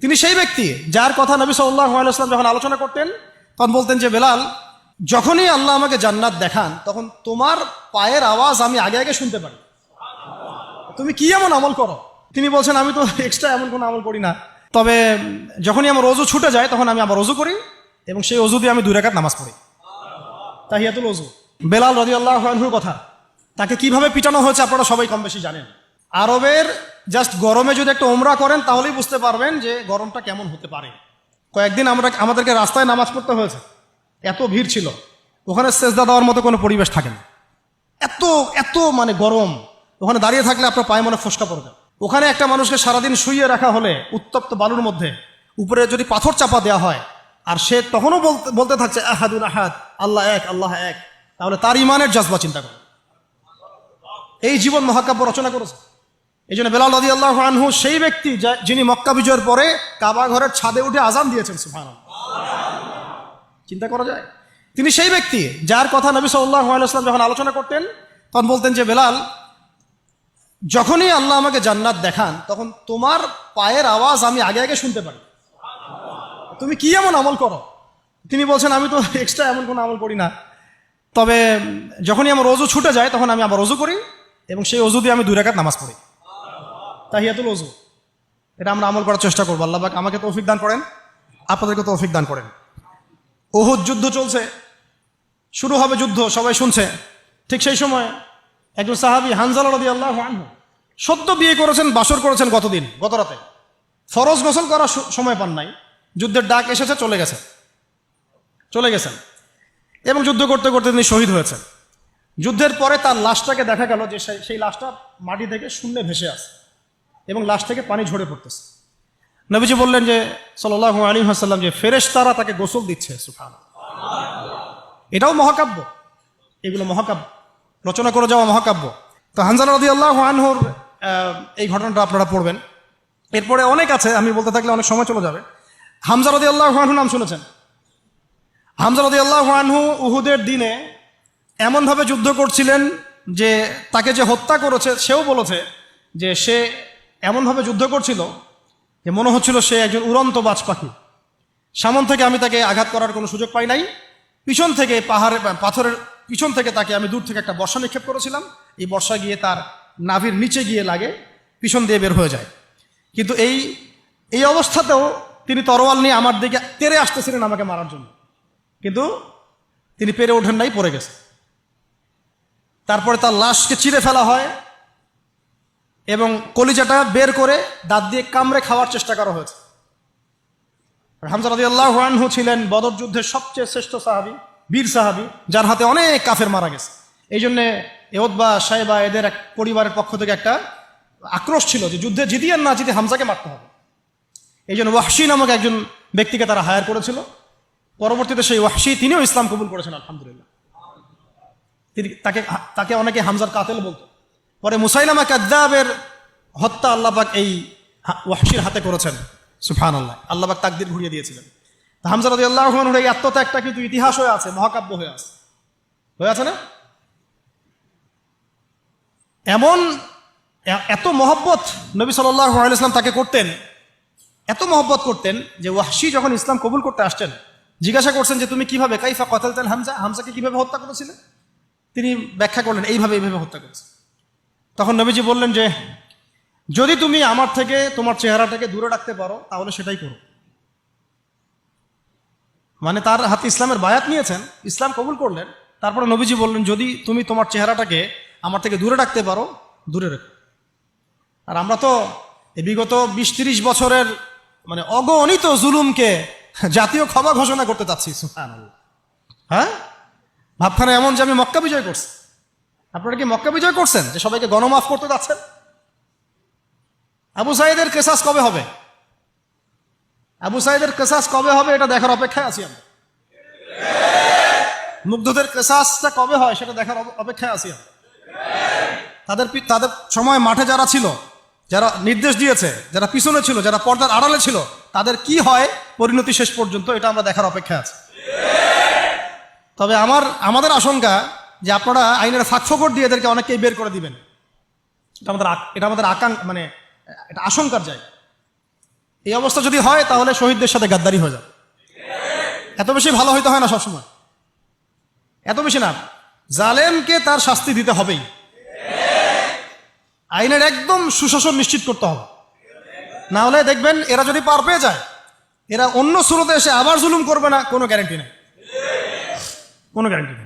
তিনি সেই ব্যক্তি যার কথা নবী সাল্লাহ আলাইসলাম যখন আলোচনা করতেন, তখন বলতেন যে, বেলাল, যখনই আল্লাহ আমাকে জান্নাত দেখান, তখন তোমার পায়ের আওয়াজ আমি আগে আগে শুনতে পারি। তুমি কি এমন আমল করো? তিনি বলছেন, আমি তো এক্সট্রা এমন কোনো আমল করি না। তবে যখনই আমার অজু ছুটে যায়, তখন আমি আবার অজু করি এবং সেই অজু দিয়ে আমি দুই রাকাত নামাজ পড়ি। তাহিয়াতুল অজু। বেলাল রদি আল্লাহ কথা। তাকে কীভাবে পিটানো হয়েছে আপনারা সবাই কম বেশি জানেন। আরবের জাস্ট গরমে যদি একটা ওমরা করেন, তাহলেই বুঝতে পারবেন যে গরমটা কেমন হতে পারে। কয়েকদিন আমরা আমাদেরকে রাস্তায় নামাজ পড়তে হয়েছে। এত ভিড় ছিল। ওখানে সেজদা দেওয়ার মতো কোনো পরিবেশ থাকে না। এত এত মানে গরম। ওখানে দাঁড়িয়ে থাকলে আপনার পায়ে মনে ফসকা পড়বে। ওখানে একটা মানুষকে সারাদিন শুইয়ে রাখা হলে উত্তপ্ত বালুর মধ্যে উপরে যদি পাথর চাপা দেওয়া হয়, আর সে তখনও বলতে বলতে থাকছে আহাদুল আহাদ, আল্লাহ এক আল্লাহ এক, তাহলে তার ইমানের জজবা চিন্তা করে। এই জীবন মহাকাব্য রচনা করেছে। এই জন্য বেলাল রদি আল্লাহ আনহু সেই ব্যক্তি যিনি মক্কা বিজয়ের পরে কাবা ঘরের ছাদে উঠে আজান দিয়েছেন সুফান চিন্তা করা যায়? তিনি সেই ব্যক্তি যার কথা নবী সাল্লাহ আলাইসলাম যখন আলোচনা করতেন, তখন বলতেন যে, বেলাল, যখনই আল্লাহ আমাকে জান্নাত দেখান, তখন তোমার পায়ের আওয়াজ আমি আগে আগে শুনতে পারি। তুমি কি এমন আমল করো? তিনি বলছেন, আমি তো এক্সট্রা এমন কোনো আমল করি না। তবে যখনই আমার অজু ছুটে যায়, তখন আমি আবার অজু করি এবং সেই অজু দিয়ে আমি দুই রাকাত নামাজ পড়ি। তাহিয়াতুল অজু এটা আমরা আমল করার চেষ্টা করব। আল্লাহ আমাকে তৌফিক দান করেন, আপনাদেরকে তৌফিক দান করেন। ওহুদ যুদ্ধ চলছে, শুরু হবে যুদ্ধ, সবাই শুনছে। ঠিক সেই সময় একজন সাহাবি হানজাল রদি আল্লাহ সদ্য বিয়ে করেছেন, বাসর করেছেন গতদিন গত রাতে ফরজ গোসল করার সময় পান নাই। যুদ্ধের ডাক এসেছে, চলে গেছেন। চলে গেছেন। এবং যুদ্ধ করতে করতে তিনি শহীদ হয়েছেন। যুদ্ধের পরে তার লাশটাকে দেখা গেল যে সেই লাশটা মাটি থেকে শূন্যে ভেসে আছে এবং লাশ থেকে পানি ঝরে পড়তেছে। নবীজি বললেন যে সাল্লাহ আলী হাসাল্লাম যে ফেরেশ তারা তাকে গোসল দিচ্ছে সুফান এটাও মহাকাব্য। এগুলো মহাকাব্য। রচনা করে যাওয়া মহাকাব্য। তো হানজান রদি আল্লাহ আনহুর এই ঘটনাটা আপনারা পড়বেন। এরপরে অনেক আছে, আমি বলতে থাকলে অনেক সময় চলে যাবে। হামজা রদি আল্লাহ আনহু নাম শুনেছেন? হামজা রদি আল্লাহ আনহু উহুদের দিনে এমনভাবে যুদ্ধ করছিলেন যে, তাকে যে হত্যা করেছে, সেও বলেছে যে, সে এমনভাবে যুদ্ধ করছিল যে মনে হচ্ছিল সে একজন উড়ন্ত বাজ পাখি। সামন থেকে আমি তাকে আঘাত করার কোনো সুযোগ পাই নাই। পিছন থেকে পাহাড়ে, পাথরের পিছন থেকে তাকে আমি দূর থেকে একটা বর্ষা নিক্ষেপ করেছিলাম। এই বর্ষা গিয়ে তার নাভির নিচে গিয়ে লাগে, পিছন দিয়ে বের হয়ে যায়। কিন্তু এই এই অবস্থাতেও তিনি তরোয়াল নিয়ে আমার দিকে তেরে আসতেছিলেন আমাকে মারার জন্য। কিন্তু তিনি পেরে ওঠেন নাই, পড়ে গেছে। তারপরে তার লাশকে চিরে ফেলা হয়। এবং কলিজাটা বের করে দাঁত দিয়ে কামড়ে খাওয়ার চেষ্টা করা হয়েছে। হামজা আনহু ছিলেন বদর যুদ্ধের সবচেয়ে শ্রেষ্ঠ সাহাবি, বীর সাহাবি, যার হাতে অনেক কাফের মারা গেছে। এই জন্যে এওদবা সাহেবা এদের এক পরিবারের পক্ষ থেকে একটা আক্রোশ ছিল যে যুদ্ধে জিতিয়ে না জিতে হামজাকে মারতে হবে। এই জন্য ওয়াহশি নামক একজন ব্যক্তিকে তারা হায়ার করেছিল। পরবর্তীতে সেই ওয়াহশি তিনিও ইসলাম কবুল করেছেন, আলহামদুলিল্লাহ। তাকে তাকে অনেকে হামজার কাতেল বলতো। পরে মুসাইলামা কাদ্দাবের হত্যা আল্লাহবাক এই ওয়াহশির হাতে করেছেন। সুফান আল্লাহ আল্লাহবাক তাকদির ঘুরিয়ে দিয়েছিলেন। হামজা রদি আল্লাহ এই আত্মত্যাগটা কিন্তু ইতিহাস হয়ে আছে, মহাকাব্য হয়ে আছে। হয়ে আছে না? এমন এত মহব্বত নবী সাল্লাহ আলাইসলাম তাকে করতেন, এত মহব্বত করতেন যে ওয়াহশি যখন ইসলাম কবুল করতে আসছেন, জিজ্ঞাসা করছেন যে, তুমি কীভাবে, কাইফা কতালতেন হামজা? হামজাকে কীভাবে হত্যা করেছিলেন? তিনি ব্যাখ্যা করলেন, এইভাবে এইভাবে হত্যা করেছে। তখন নবীজি বললেন যে, যদি তুমি আমার থেকে, তোমার চেহারাটাকে দূরে রাখতে পারো, তাহলে সেটাই করো। মানে তার হাতে ইসলামের বায়াত নিয়েছেন, ইসলাম কবুল করলেন, তারপরে নবীজি বললেন, যদি তুমি তোমার চেহারাটাকে আমার থেকে দূরে রাখতে পারো, দূরে রেখো। আর আমরা তো বিগত বিশ তিরিশ বছরের মানে অগণিত জুলুমকে জাতীয় ক্ষমা ঘোষণা করতে চাচ্ছি। হ্যাঁ? ভাবখানা এমন যে আমি মক্কা বিজয় করছি। আপনারা কি মক্কা বিজয় করছেন? যে সবাইকে গণমাফ করতে যাচ্ছেন? আবু সাইদের কেসাস কবে হবে? আবু সাইদের কেসাস কবে হবে এটা দেখার অপেক্ষায় আছি আমরা। মুগ্ধদের কেসাসটা কবে হয় সেটা দেখার অপেক্ষায় আছি আমরা। তাদের তাদের সময় মাঠে যারা ছিল, যারা নির্দেশ দিয়েছে, যারা পিছনে ছিল, যারা পর্দার আড়ালে ছিল, তাদের কি হয় পরিণতি শেষ পর্যন্ত এটা আমরা দেখার অপেক্ষায় আছি। তবে আমার আমাদের আশঙ্কা যে আপনারা আইনের ফাঁকফোকর দিয়ে এদেরকে অনেককেই বের করে দিবেন। এটা আমাদের এটা আমাদের আকাঙ্ক মানে এটা আশঙ্কার জায়গা। এই অবস্থা যদি হয়, তাহলে শহীদদের সাথে গাদ্দারি হয়ে যাবে। এত বেশি ভালো হইতে হয় না সবসময়। এত বেশি না। জালেমকে তার শাস্তি দিতে হবেই। আইনের একদম সুশাসন নিশ্চিত করতে হবে। না হলে দেখবেন, এরা যদি পার পেয়ে যায়, এরা অন্য স্রোতে এসে আবার জুলুম করবে না, কোনো গ্যারান্টি নেই। কোনো গ্যারান্টি নেই।